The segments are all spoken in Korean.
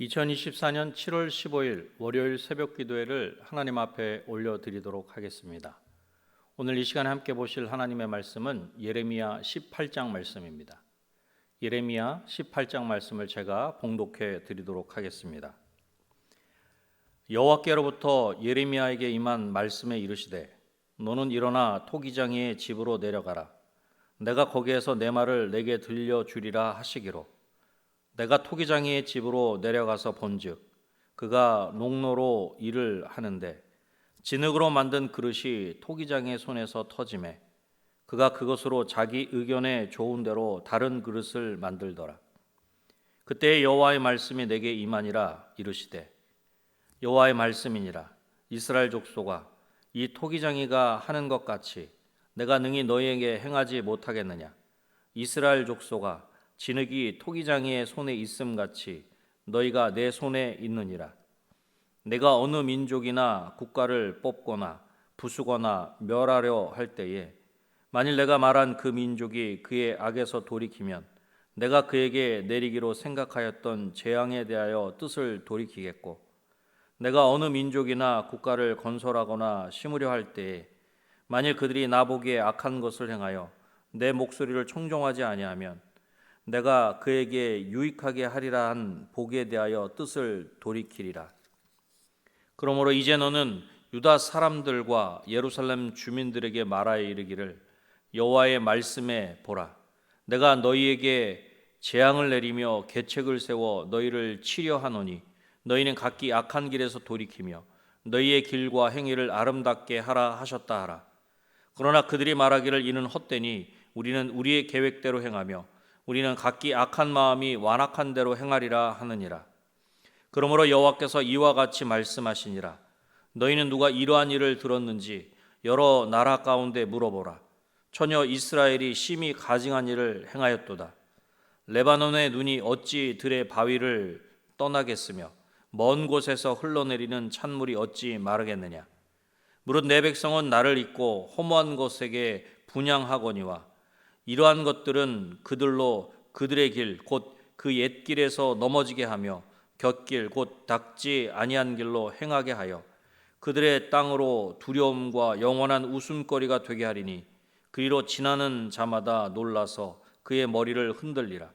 2024년 7월 15일 월요일 새벽 기도회를 하나님 앞에 올려드리도록 하겠습니다. 오늘 이 시간에 함께 보실 하나님의 말씀은 예레미야 18장 말씀입니다. 예레미야 18장 말씀을 제가 봉독해 드리도록 하겠습니다. 여호와께로부터 예레미야에게 임한 말씀에 이르시되 너는 일어나 토기장이의 집으로 내려가라 내가 거기에서 내 말을 내게 들려 주리라 하시기로 내가 토기장이의 집으로 내려가서 본즉 그가 농로로 일을 하는데 진흙으로 만든 그릇이 토기장의 손에서 터짐에 그가 그것으로 자기 의견에 좋은 대로 다른 그릇을 만들더라. 그때 여호와의 말씀이 내게 임하니라 이르시되 여호와의 말씀이니라. 이스라엘 족속아 이 토기장이가 하는 것 같이 내가 능히 너희에게 행하지 못하겠느냐? 이스라엘 족속아 진흙이 토기장이의 손에 있음 같이 너희가 내 손에 있느니라. 내가 어느 민족이나 국가를 뽑거나 부수거나 멸하려 할 때에 만일 내가 말한 그 민족이 그의 악에서 돌이키면 내가 그에게 내리기로 생각하였던 재앙에 대하여 뜻을 돌이키겠고 내가 어느 민족이나 국가를 건설하거나 심으려 할 때에 만일 그들이 나보기에 악한 것을 행하여 내 목소리를 청종하지 아니하면 내가 그에게 유익하게 하리라 한 복에 대하여 뜻을 돌이키리라. 그러므로 이제 너는 유다 사람들과 예루살렘 주민들에게 말하여 이르기를 여호와의 말씀에 보라. 내가 너희에게 재앙을 내리며 계책을 세워 너희를 치려 하노니 너희는 각기 악한 길에서 돌이키며 너희의 길과 행위를 아름답게 하라 하셨다 하라. 그러나 그들이 말하기를 이는 헛되니 우리는 우리의 계획대로 행하며 우리는 각기 악한 마음이 완악한 대로 행하리라 하느니라. 그러므로 여호와께서 이와 같이 말씀하시니라. 너희는 누가 이러한 일을 들었는지 여러 나라 가운데 물어보라. 처녀 이스라엘이 심히 가증한 일을 행하였도다. 레바논의 눈이 어찌 들의 바위를 떠나겠으며 먼 곳에서 흘러내리는 찬물이 어찌 마르겠느냐. 무릇 내 백성은 나를 잊고 허무한 것에게 분양하거니와 이러한 것들은 그들로 그들의 길 곧 그 옛길에서 넘어지게 하며 곁길 곧 닥지 아니한 길로 행하게 하여 그들의 땅으로 두려움과 영원한 웃음거리가 되게 하리니 그리로 지나는 자마다 놀라서 그의 머리를 흔들리라.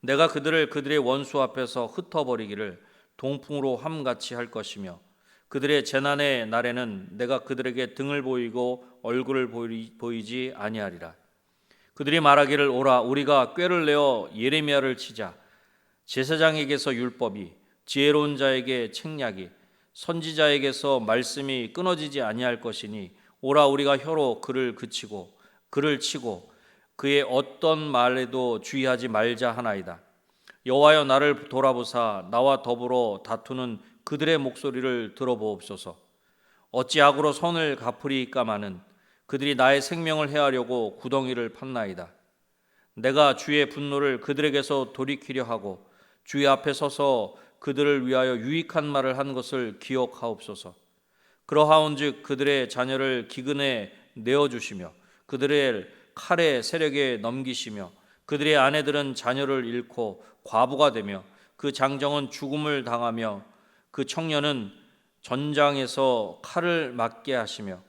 내가 그들을 그들의 원수 앞에서 흩어버리기를 동풍으로 함같이 할 것이며 그들의 재난의 날에는 내가 그들에게 등을 보이고 얼굴을 보이지 아니하리라 그들이 말하기를 오라 우리가 꾀를 내어 예레미야를 치자. 제사장에게서 율법이 지혜로운 자에게 책략이 선지자에게서 말씀이 끊어지지 아니할 것이니 오라 우리가 혀로 그를 그치고 그를 치고 그의 어떤 말에도 주의하지 말자 하나이다. 여호와여 나를 돌아보사 나와 더불어 다투는 그들의 목소리를 들어보옵소서. 어찌 악으로 손을 갚으리까마는 그들이 나의 생명을 해하려고 구덩이를 팠나이다. 내가 주의 분노를 그들에게서 돌이키려 하고 주의 앞에 서서 그들을 위하여 유익한 말을 한 것을 기억하옵소서. 그러하온즉 그들의 자녀를 기근에 내어 주시며 그들의 칼의 세력에 넘기시며 그들의 아내들은 자녀를 잃고 과부가 되며 그 장정은 죽음을 당하며 그 청년은 전장에서 칼을 맞게 하시며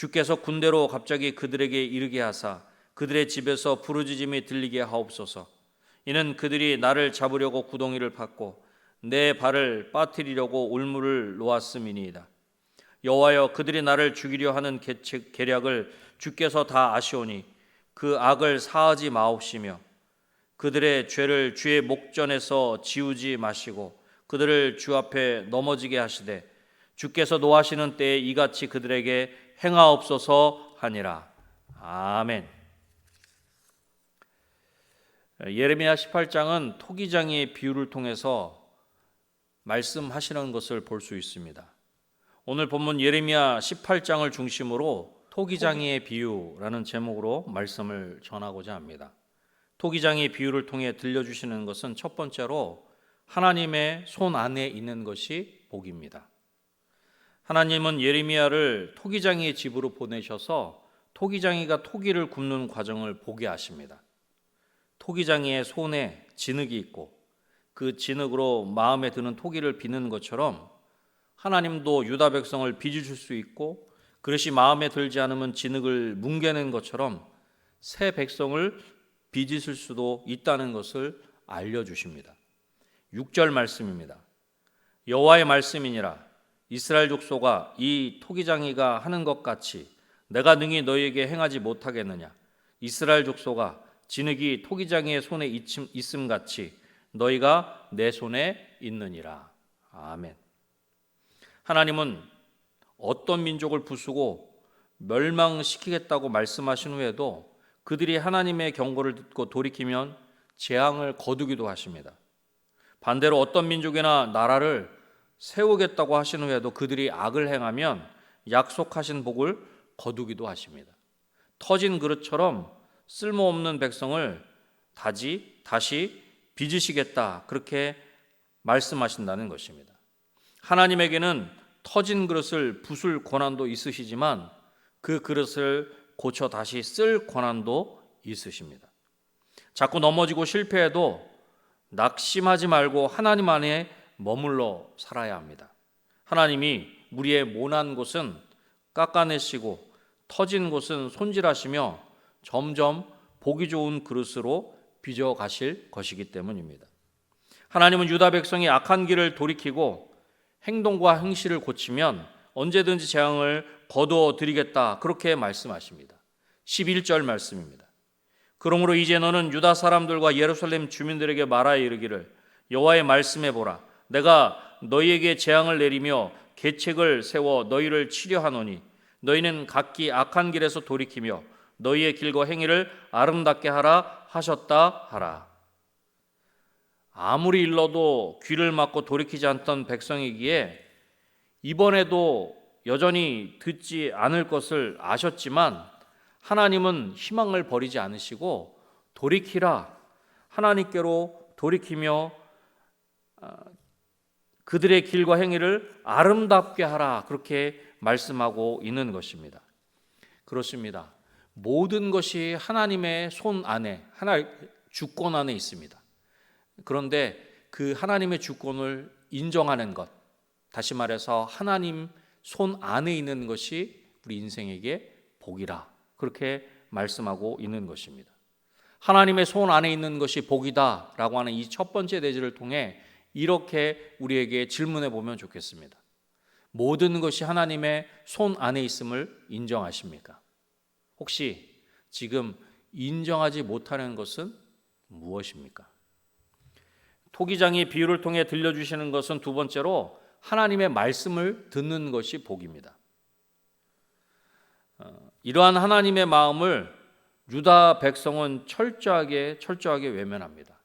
주께서 군대로 갑자기 그들에게 이르게 하사 그들의 집에서 부르짖음이 들리게 하옵소서. 이는 그들이 나를 잡으려고 구덩이를 팠고 내 발을 빠뜨리려고 울물을 놓았음이니이다. 여호와여 그들이 나를 죽이려 하는 계책 계략을 주께서 다 아시오니 그 악을 사하지 마옵시며 그들의 죄를 주의 목전에서 지우지 마시고 그들을 주 앞에 넘어지게 하시되 주께서 노하시는 때에 이같이 그들에게 행하옵소서 하니라. 아멘. 예레미야 18장은 토기장의 비유를 통해서 말씀하시는 것을 볼 수 있습니다. 오늘 본문 예레미야 18장을 중심으로 토기장의 비유라는 제목으로 말씀을 전하고자 합니다. 토기장의 비유를 통해 들려주시는 것은 첫 번째로 하나님의 손 안에 있는 것이 복입니다. 하나님은 예레미야를 토기장이의 집으로 보내셔서 토기장이가 토기를 굽는 과정을 보게 하십니다. 토기장이의 손에 진흙이 있고 그 진흙으로 마음에 드는 토기를 비는 것처럼 하나님도 유다 백성을 빚으실 수 있고 그릇이 마음에 들지 않으면 진흙을 뭉개는 것처럼 새 백성을 빚으실 수도 있다는 것을 알려 주십니다. 6절 말씀입니다. 여호와의 말씀이니라 이스라엘 족속아 이 토기장이가 하는 것 같이 내가 능히 너희에게 행하지 못하겠느냐 이스라엘 족속아 진흙이 토기장이의 손에 있음 같이 너희가 내 손에 있느니라 아멘. 하나님은 어떤 민족을 부수고 멸망시키겠다고 말씀하신 후에도 그들이 하나님의 경고를 듣고 돌이키면 재앙을 거두기도 하십니다. 반대로 어떤 민족이나 나라를 세우겠다고 하신 후에도 그들이 악을 행하면 약속하신 복을 거두기도 하십니다. 터진 그릇처럼 쓸모없는 백성을 다지 다시 빚으시겠다 그렇게 말씀하신다는 것입니다. 하나님에게는 터진 그릇을 부술 권한도 있으시지만 그 그릇을 고쳐 다시 쓸 권한도 있으십니다. 자꾸 넘어지고 실패해도 낙심하지 말고 하나님 안에 머물러 살아야 합니다. 하나님이 우리의 모난 곳은 깎아내시고 터진 곳은 손질하시며 점점 보기 좋은 그릇으로 빚어 가실 것이기 때문입니다. 하나님은 유다 백성이 악한 길을 돌이키고 행동과 행실을 고치면 언제든지 재앙을 거두어 드리겠다 그렇게 말씀하십니다. 11절 말씀입니다. 그러므로 이제 너는 유다 사람들과 예루살렘 주민들에게 말하여 이르기를 여호와의 말씀해 보라 내가 너희에게 재앙을 내리며 계책을 세워 너희를 치려하노니 너희는 각기 악한 길에서 돌이키며 너희의 길과 행위를 아름답게 하라 하셨다 하라. 아무리 일러도 귀를 막고 돌이키지 않던 백성이기에 이번에도 여전히 듣지 않을 것을 아셨지만 하나님은 희망을 버리지 않으시고 돌이키라 하나님께로 돌이키며 아, 그들의 길과 행위를 아름답게 하라 그렇게 말씀하고 있는 것입니다. 그렇습니다. 모든 것이 하나님의 손 안에 하나 주권 안에 있습니다. 그런데 그 하나님의 주권을 인정하는 것, 다시 말해서 하나님 손 안에 있는 것이 우리 인생에게 복이라 그렇게 말씀하고 있는 것입니다. 하나님의 손 안에 있는 것이 복이다라고 하는 이 첫 번째 대지를 통해 이렇게 우리에게 질문해 보면 좋겠습니다. 모든 것이 하나님의 손 안에 있음을 인정하십니까? 혹시 지금 인정하지 못하는 것은 무엇입니까? 토기장이 비유를 통해 들려주시는 것은 두 번째로 하나님의 말씀을 듣는 것이 복입니다. 어, 이러한 하나님의 마음을 유다 백성은 철저하게 철저하게 외면합니다.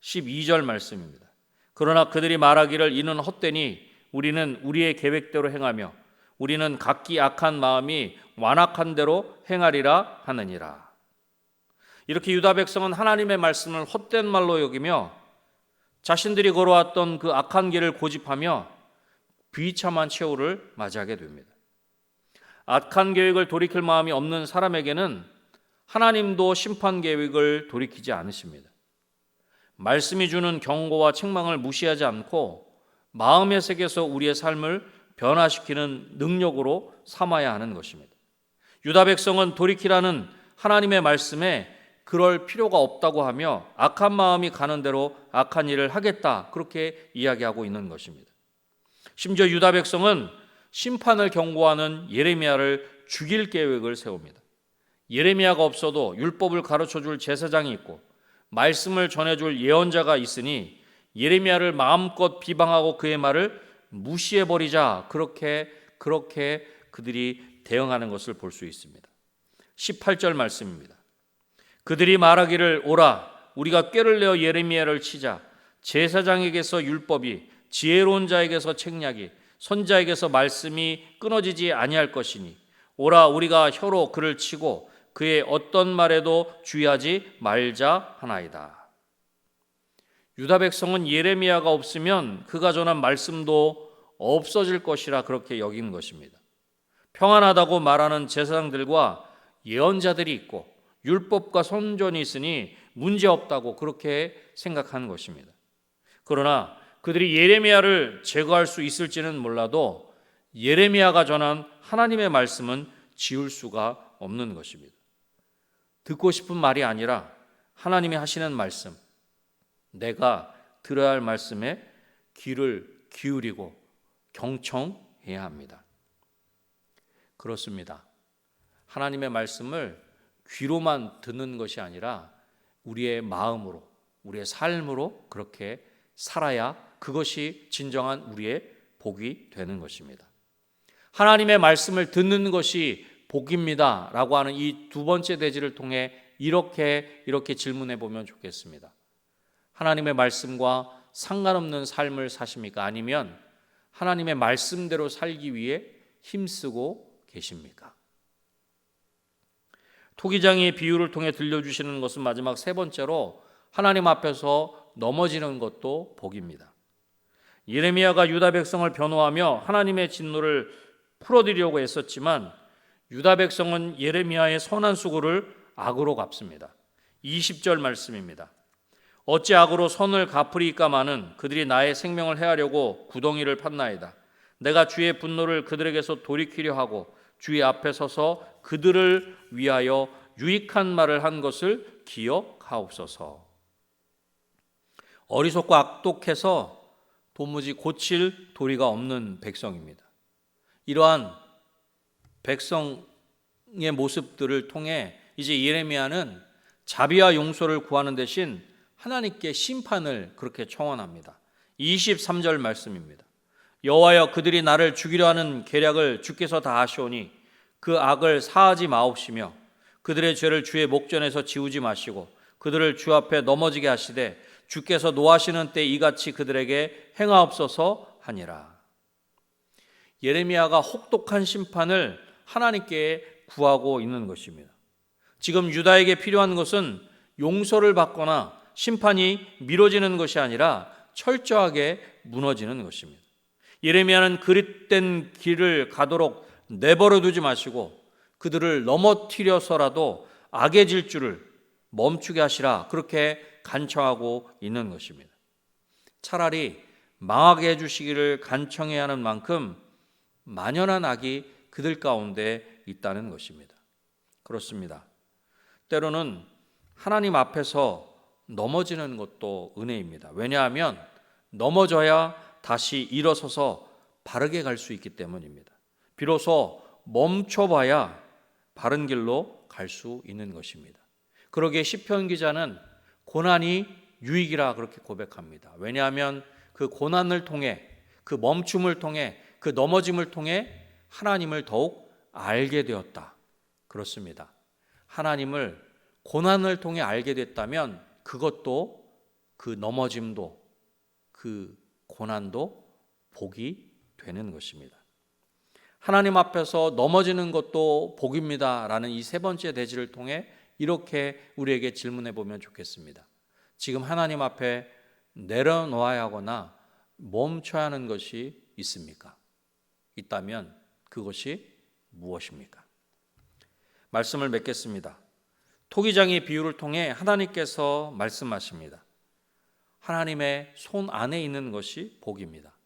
12절 말씀입니다. 그러나 그들이 말하기를 이는 헛되니 우리는 우리의 계획대로 행하며 우리는 각기 악한 마음이 완악한 대로 행하리라 하느니라. 이렇게 유다 백성은 하나님의 말씀을 헛된 말로 여기며 자신들이 걸어왔던 그 악한 길을 고집하며 비참한 최후를 맞이하게 됩니다. 악한 계획을 돌이킬 마음이 없는 사람에게는 하나님도 심판 계획을 돌이키지 않으십니다. 말씀이 주는 경고와 책망을 무시하지 않고 마음의 세계에서 우리의 삶을 변화시키는 능력으로 삼아야 하는 것입니다. 유다 백성은 돌이키라는 하나님의 말씀에 그럴 필요가 없다고 하며 악한 마음이 가는 대로 악한 일을 하겠다 그렇게 이야기하고 있는 것입니다. 심지어 유다 백성은 심판을 경고하는 예레미야를 죽일 계획을 세웁니다. 예레미야가 없어도 율법을 가르쳐 줄 제사장이 있고 말씀을 전해 줄 예언자가 있으니 예레미야를 마음껏 비방하고 그의 말을 무시해 버리자 그렇게 그렇게 그들이 대응하는 것을 볼 수 있습니다. 18절 말씀입니다. 그들이 말하기를 오라 우리가 꾀를 내어 예레미야를 치자 제사장에게서 율법이 지혜로운 자에게서 책략이 선자에게서 말씀이 끊어지지 아니할 것이니 오라 우리가 혀로 그를 치고 그의 어떤 말에도 주의하지 말자 하나이다. 유다 백성은 예레미야가 없으면 그가 전한 말씀도 없어질 것이라 그렇게 여긴 것입니다. 평안하다고 말하는 제사장들과 예언자들이 있고 율법과 선전이 있으니 문제 없다고 그렇게 생각하는 것입니다. 그러나 그들이 예레미야를 제거할 수 있을지는 몰라도 예레미야가 전한 하나님의 말씀은 지울 수가 없는 것입니다. 듣고 싶은 말이 아니라 하나님이 하시는 말씀, 내가 들어야 할 말씀에 귀를 기울이고 경청해야 합니다. 그렇습니다. 하나님의 말씀을 귀로만 듣는 것이 아니라 우리의 마음으로, 우리의 삶으로 그렇게 살아야 그것이 진정한 우리의 복이 되는 것입니다. 하나님의 말씀을 듣는 것이 복입니다. 라고 하는 이 두 번째 대지를 통해 이렇게, 이렇게 질문해 보면 좋겠습니다. 하나님의 말씀과 상관없는 삶을 사십니까? 아니면 하나님의 말씀대로 살기 위해 힘쓰고 계십니까? 토기장의 비유를 통해 들려주시는 것은 마지막 세 번째로 하나님 앞에서 넘어지는 것도 복입니다. 예레미야가 유다 백성을 변호하며 하나님의 진노를 풀어드리려고 애썼지만 유다 백성은 예레미야의 선한 수고를 악으로 갚습니다. 20절 말씀입니다. 어찌 악으로 선을 갚으리까마는 그들이 나의 생명을 해하려고 구덩이를 팠나이다. 내가 주의 분노를 그들에게서 돌이키려 하고 주의 앞에 서서 그들을 위하여 유익한 말을 한 것을 기억하옵소서. 어리석고 악독해서 도무지 고칠 도리가 없는 백성입니다. 이러한 백성의 모습들을 통해 이제 예레미야는 자비와 용서를 구하는 대신 하나님께 심판을 그렇게 청원합니다. 23절 말씀입니다. 여호와여 그들이 나를 죽이려 하는 계략을 주께서 다 아시오니 그 악을 사하지 마옵시며 그들의 죄를 주의 목전에서 지우지 마시고 그들을 주 앞에 넘어지게 하시되 주께서 노하시는 때 이같이 그들에게 행하옵소서 하니라. 예레미야가 혹독한 심판을 하나님께 구하고 있는 것입니다. 지금 유다에게 필요한 것은 용서를 받거나 심판이 미뤄지는 것이 아니라 철저하게 무너지는 것입니다. 예레미야는 그릇된 길을 가도록 내버려 두지 마시고 그들을 넘어뜨려서라도 악의 질주를 멈추게 하시라 그렇게 간청하고 있는 것입니다. 차라리 망하게 해주시기를 간청해야 하는 만큼 만연한 악이 그들 가운데 있다는 것입니다. 그렇습니다. 때로는 하나님 앞에서 넘어지는 것도 은혜입니다. 왜냐하면 넘어져야 다시 일어서서 바르게 갈 수 있기 때문입니다. 비로소 멈춰봐야 바른 길로 갈 수 있는 것입니다. 그러기에 시편 기자는 고난이 유익이라 그렇게 고백합니다. 왜냐하면 그 고난을 통해 그 멈춤을 통해 그 넘어짐을 통해 하나님을 더욱 알게 되었다. 그렇습니다. 하나님을 고난을 통해 알게 됐다면 그것도 그 넘어짐도 그 고난도 복이 되는 것입니다. 하나님 앞에서 넘어지는 것도 복입니다. 라는 이 세 번째 대지를 통해 이렇게 우리에게 질문해 보면 좋겠습니다. 지금 하나님 앞에 내려놓아야 하거나 멈춰야 하는 것이 있습니까? 있다면 그것이 무엇입니까? 말씀을 맺겠습니다. 토기장의 비유를 통해 하나님께서 말씀하십니다. 하나님의 손 안에 있는 것이 복입니다.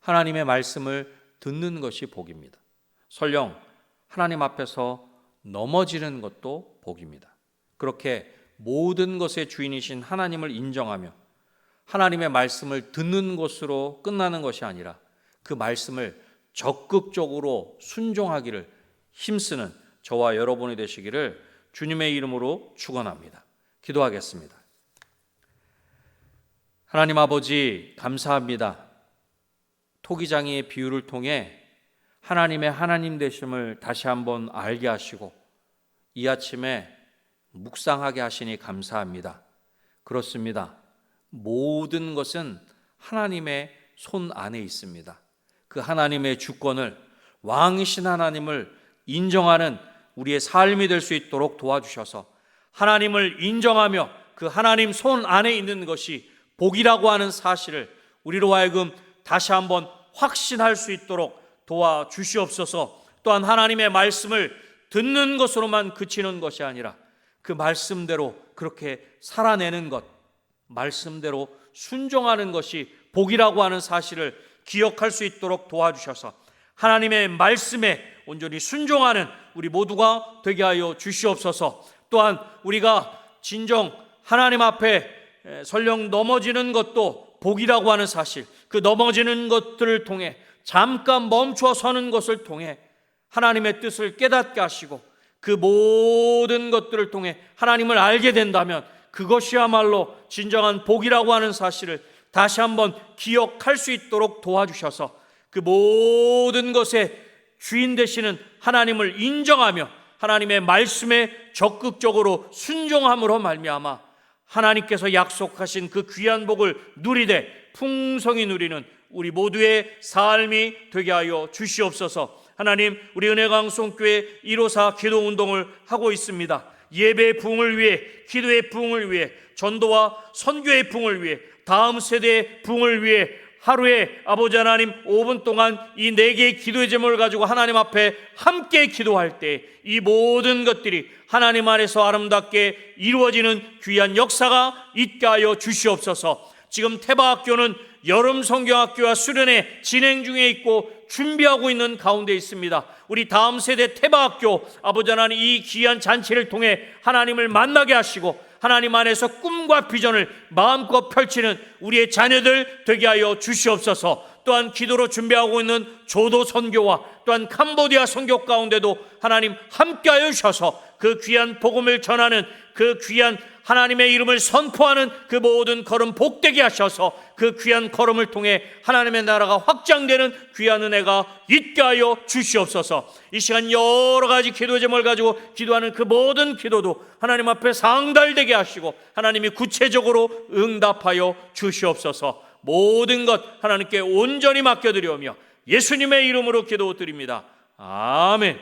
하나님의 말씀을 듣는 것이 복입니다. 설령 하나님 앞에서 넘어지는 것도 복입니다. 그렇게 모든 것의 주인이신 하나님을 인정하며 하나님의 말씀을 듣는 것으로 끝나는 것이 아니라 그 말씀을 적극적으로 순종하기를 힘쓰는 저와 여러분이 되시기를 주님의 이름으로 축원합니다. 기도하겠습니다. 하나님 아버지 감사합니다. 토기장의 비유를 통해 하나님의 하나님 되심을 다시 한번 알게 하시고 이 아침에 묵상하게 하시니 감사합니다. 그렇습니다. 모든 것은 하나님의 손 안에 있습니다. 그 하나님의 주권을 왕이신 하나님을 인정하는 우리의 삶이 될 수 있도록 도와주셔서 하나님을 인정하며 그 하나님 손 안에 있는 것이 복이라고 하는 사실을 우리로 하여금 다시 한번 확신할 수 있도록 도와주시옵소서. 또한 하나님의 말씀을 듣는 것으로만 그치는 것이 아니라 그 말씀대로 그렇게 살아내는 것, 말씀대로 순종하는 것이 복이라고 하는 사실을 기억할 수 있도록 도와주셔서 하나님의 말씀에 온전히 순종하는 우리 모두가 되게 하여 주시옵소서. 또한 우리가 진정 하나님 앞에 에, 설령 넘어지는 것도 복이라고 하는 사실, 그 넘어지는 것들을 통해 잠깐 멈춰 서는 것을 통해 하나님의 뜻을 깨닫게 하시고 그 모든 것들을 통해 하나님을 알게 된다면 그것이야말로 진정한 복이라고 하는 사실을 다시 한번 기억할 수 있도록 도와주셔서 그 모든 것의 주인 되시는 하나님을 인정하며 하나님의 말씀에 적극적으로 순종함으로 말미암아 하나님께서 약속하신 그 귀한 복을 누리되 풍성히 누리는 우리 모두의 삶이 되게 하여 주시옵소서. 하나님, 우리 은혜강송교회 154 기도 운동을 하고 있습니다. 예배의 부흥을 위해, 기도의 부흥을 위해, 전도와 선교의 부흥을 위해, 다음 세대의 부흥을 위해 하루에 아버지 하나님 5분 동안 이 네 개의 기도의 제목을 가지고 하나님 앞에 함께 기도할 때 이 모든 것들이 하나님 안에서 아름답게 이루어지는 귀한 역사가 있게 하여 주시옵소서. 지금 태바학교는 여름 성경학교와 수련회 진행 중에 있고 준비하고 있는 가운데 있습니다. 우리 다음 세대 태바학교 아버지 하나님 이 귀한 잔치를 통해 하나님을 만나게 하시고 하나님 안에서 꿈과 비전을 마음껏 펼치는 우리의 자녀들 되게 하여 주시옵소서. 또한 기도로 준비하고 있는 조도 선교와 또한 캄보디아 선교 가운데도 하나님 함께하여 주셔서 그 귀한 복음을 전하는 그 귀한 하나님의 이름을 선포하는 그 모든 걸음 복되게 하셔서 그 귀한 걸음을 통해 하나님의 나라가 확장되는 귀한 은혜가 있게 하여 주시옵소서. 이 시간 여러 가지 기도 제목을 가지고 기도하는 그 모든 기도도 하나님 앞에 상달되게 하시고 하나님이 구체적으로 응답하여 주시옵소서. 모든 것 하나님께 온전히 맡겨드리오며 예수님의 이름으로 기도드립니다. 아멘.